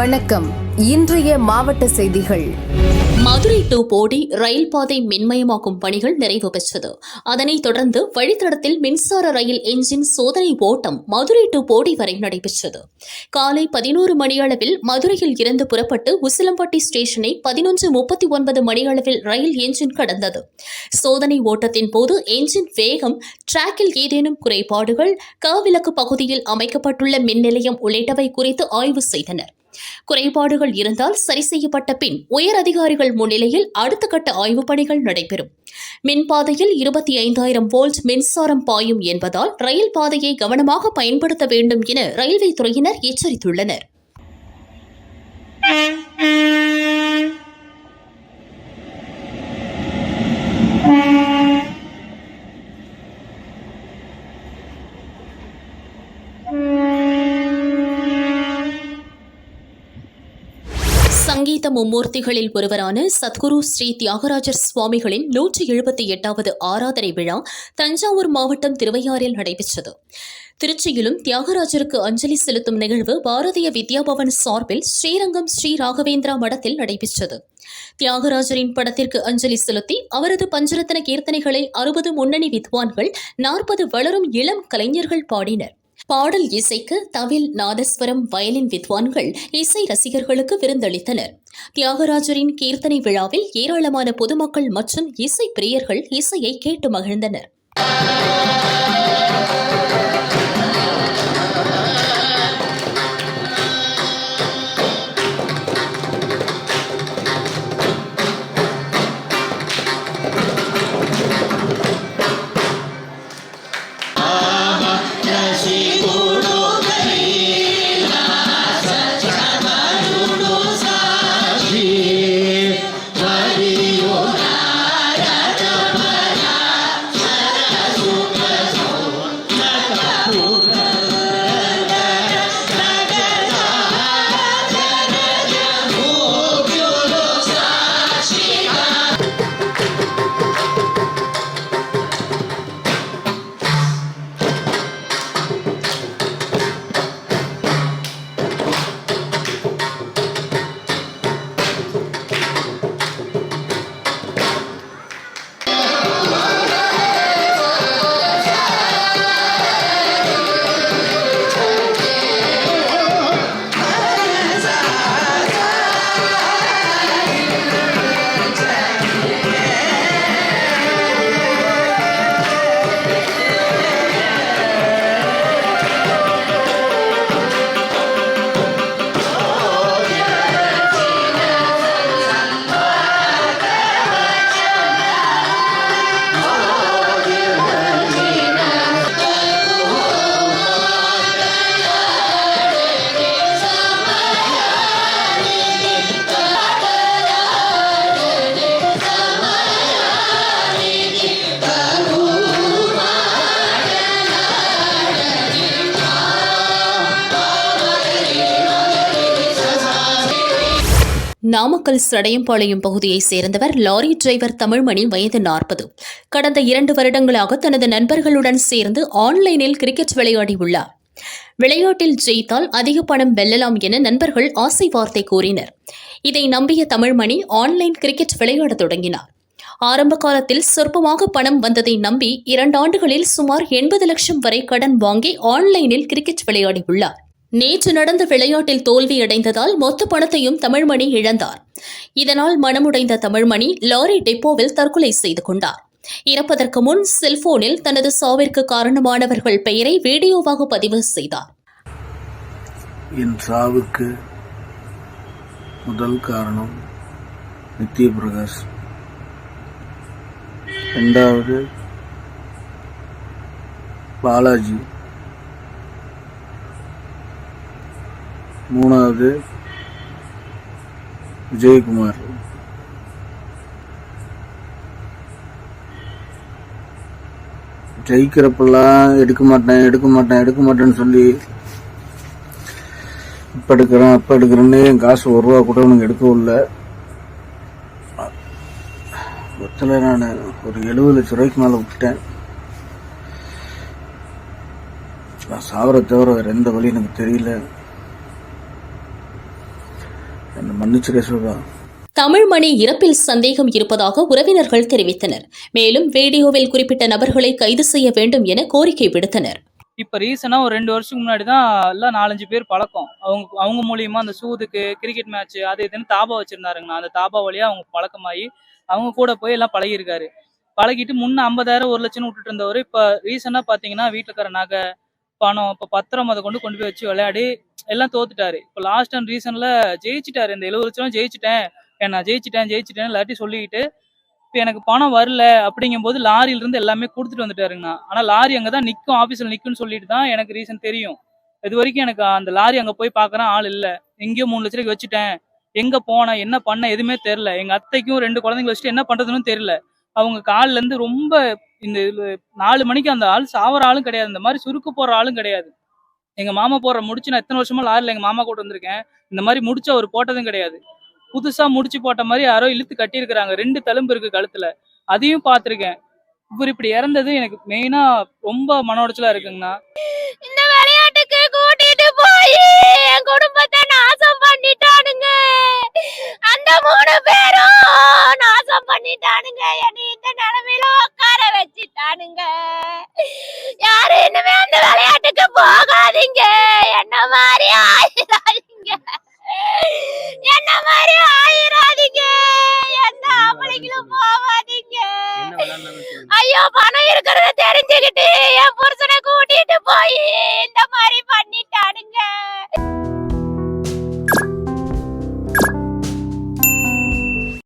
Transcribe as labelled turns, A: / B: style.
A: வணக்கம். இன்றைய மாவட்ட செய்திகள்.
B: மதுரை டு போடி ரயில் பாதை மின்மயமாக்கும் பணிகள் நிறைவு பெற்றது. அதனைத் தொடர்ந்து வழித்தடத்தில் மின்சார ரயில் என்ஜின் சோதனை ஓட்டம் மதுரை டு போடி வரை நடைபெற்றது. காலை பதினோரு மணியளவில் மதுரையில் இருந்து புறப்பட்டு உசிலம்பட்டி ஸ்டேஷனை பதினொன்று முப்பத்தி ஒன்பது மணியளவில் ரயில் என்ஜின் கடந்தது. சோதனை ஓட்டத்தின் போது என்ஜின் வேகம் டிராக்கில் ஏதேனும் குறைபாடுகள் கவிலக்கு பகுதியில் அமைக்கப்பட்டுள்ள மின் நிலையம் உள்ளிட்டவை குறித்து ஆய்வு செய்தனர். குறைபாடுகள் இருந்தால் சரி செய்யப்பட்ட பின் உயர் அதிகாரிகள் முன்னிலையில் அடுத்த கட்ட ஆய்வுப் பணிகள் நடைபெறும். மின்பாதையில் இருபத்தி ஐந்தாயிரம் வோல்ட் மின்சாரம் பாயும் என்பதால் ரயில் பாதையை கவனமாக பயன்படுத்த வேண்டும் என ரயில்வே துறையினர் எச்சரித்துள்ளனர். சங்கீத மும்மூர்த்திகளில் ஒருவரான சத்குரு ஸ்ரீ தியாகராஜர் சுவாமிகளின் நூற்றி எழுபத்தி எட்டாவது ஆராதனை விழா தஞ்சாவூர் மாவட்டம் திருவையாறில் நடைபெற்றது. திருச்சியிலும் தியாகராஜருக்கு அஞ்சலி செலுத்தும் நிகழ்வு பாரதிய வித்யாபவன் சார்பில் ஸ்ரீரங்கம் ஸ்ரீ ராகவேந்திரா மடத்தில் நடைபெற்றது. தியாகராஜரின் படத்திற்கு அஞ்சலி செலுத்தி அவரது பஞ்சரத்ன கீர்த்தனைகளை அறுபது முன்னணி வித்வான்கள் நாற்பது வளரும் இளம் கலைஞர்கள் பாடினர். பாடல் இசைக்கு தவில் நாதஸ்வரம் வயலின் வித்வான்கள் இசை ரசிகர்களுக்கு விருந்தளித்தனர். தியாகராஜரின் கீர்த்தனை விழாவில் ஏராளமான பொதுமக்கள் மற்றும் இசை பிரியர்கள் இசையை கேட்டு மகிழ்ந்தனர். நாமக்கல் சடையம்பாளையம் பகுதியைச் சேர்ந்தவர் லாரி டிரைவர் தமிழ்மணி வயது நாற்பது. கடந்த இரண்டு வருடங்களாக தனது நண்பர்களுடன் சேர்ந்து ஆன்லைனில் கிரிக்கெட் விளையாடியுள்ளார். விளையாட்டில் ஜெயித்தால் அதிக பணம் வெல்லலாம் என நண்பர்கள் ஆசை வார்த்தை கூறினர். இதை நம்பிய தமிழ்மணி ஆன்லைன் கிரிக்கெட் விளையாடத் தொடங்கினார். ஆரம்ப காலத்தில் சொற்பமாக பணம் வந்ததை நம்பி இரண்டு ஆண்டுகளில் சுமார் எண்பது லட்சம் வரை கடன் வாங்கி ஆன்லைனில் கிரிக்கெட் விளையாடியுள்ளார். நேற்று நடந்த விளையாட்டில் தோல்வியடைந்ததால் மொத்த பணத்தையும் தமிழ்மணி இழந்தார். இதனால் மனமுடைந்த தமிழ்மணி லாரி டெப்போவில் தற்கொலை செய்து கொண்டார். இறப்பதற்கு முன் செல்போனில் தனது சாவிற்கு காரணமானவர்கள் பெயரை வீடியோவாக பதிவு செய்தார்.
C: என் சாவுக்கு முதல் காரணம் நித்ய பிரகாஷ் ரெண்டாவது பாலாஜி. மூணாவது விஜயகுமார். ஜெயிக்கிறப்பெல்லாம் எடுக்க மாட்டேன் எடுக்க மாட்டேன் எடுக்க மாட்டேன்னு சொல்லி இப்போ எடுக்கிறேன் அப்போ எடுக்கிறேன்னு என் காசு ஒரு ரூபா கூட உனக்கு எடுக்கவும் இல்லை. மொத்தத்தில் நான் ஒரு எழுபது லட்ச ரூபாய்க்கு மேலே விட்டுட்டேன். நான் சாவர தவிர வேறு எந்த வழி எனக்கு தெரியல என்னை மன்னிச்சிட
B: தமிழ்மணி இறப்பில் சந்தேகம் இருப்பதாக உறவினர்கள் தெரிவித்தனர். மேலும் வீடியோவில் குறிப்பிட்ட நபர்களை கைது செய்ய வேண்டும் என கோரிக்கை விடுத்தனர்.
D: இப்போ ரீசனாக ஒரு ரெண்டு வருஷத்துக்கு முன்னாடி தான் எல்லாம் நாலஞ்சு பேர் பழக்கம். அவங்க அவங்க மூலியமா அந்த சூதுக்கு கிரிக்கெட் மேட்ச் அது இதுன்னு தாபா வச்சிருந்தாருங்கண்ணா. அந்த தாபா வழியா அவங்க பழக்கமாகி அவங்க கூட போய் எல்லாம் பழகியிருக்காரு. பழகிட்டு முன்ன ஐம்பதாயிரம் ஒரு லட்சம் விட்டுட்டு இருந்தவர். இப்போ ரீசெண்டாக பார்த்தீங்கன்னா வீட்டில் இருக்கிற நகை பணம் இப்போ பத்திரம் அதை கொண்டு கொண்டு போய் வச்சு விளையாடி எல்லாம் தோத்துட்டாரு. இப்போ லாஸ்ட் அண்ட் ரீசனில் ஜெயிச்சிட்டாரு. இந்த எழுபது லட்சம் ஜெயிச்சிட்டேன். நான் ஜெயிச்சிட்டேன் ஜெயிச்சிட்டேன் எல்லாத்தையும் சொல்லிக்கிட்டு இப்போ எனக்கு பணம் வரல அப்படிங்கும்போது லாரியில இருந்து எல்லாமே கொடுத்துட்டு வந்துட்டாருங்கண்ணா. ஆனால் லாரி அங்கே தான் நிற்கும் ஆஃபீஸில் நிற்கும்னு சொல்லிட்டு தான் எனக்கு ரீசன் தெரியும். இது வரைக்கும் எனக்கு அந்த லாரி அங்கே போய் பார்க்குறேன் ஆள் இல்லை. எங்கேயோ மூணு லட்ச ரூபாய்க்கு வச்சுட்டேன். எங்கே போனேன் என்ன பண்ண எதுவுமே தெரில எங்கள் அத்தைக்கும் ரெண்டு குழந்தைங்க வச்சுட்டு என்ன பண்ணுறதுன்னு தெரில அவங்க கால்ல இருந்து ரொம்ப இந்த நாலு மணிக்கு அந்த ஆள் சாவர ஆளும் கிடையாது. இந்த மாதிரி சுருக்கு போடுற ஆளும் கிடையாது. எங்க மாமா போடுற முடிச்சு நான் எத்தனை வருஷமா லாரில எங்க மாமா கூட வந்திருக்கேன். இந்த மாதிரி முடிச்சு அவர் போட்டதும் கிடையாது. புதுசா முடிச்சு போட்ட மாதிரி யாரோ இழுத்து கட்டியிருக்கிறாங்க. ரெண்டு தழும்பு இருக்கு கழுத்துல. அதையும் பார்த்துருக்கேன். இவர் இப்படி இறந்தது எனக்கு மெயினா ரொம்ப மன உடைச்சலாக இருக்குங்கண்ணா.
E: இந்த விளையாட்டுக்கு கூட்டிட்டு போய் என் குடும்பத்தை நாசம் பண்ணிட்டானுங்க. அந்த மூணு பேரும் நாசம் பண்ணிட்டானுங்க. என்னை இந்த நிலைமையில உட்கார வச்சுட்டானுங்க. யாரு இனிமே அந்த விளையாட்டுக்கு போகாதீங்க. என்ன மாதிரி ஆயிராதீங்க. என்ன மாதிரி ஆயிராதீங்க. எந்த ஆம்பளைங்களும் போகாதீங்க. ஐயோ பணம் இருக்கிறத தெரிஞ்சுக்கிட்டு என் புருஷனை கூட்டிட்டு போய் இந்த மாதிரி பண்ணிட்டானுங்க.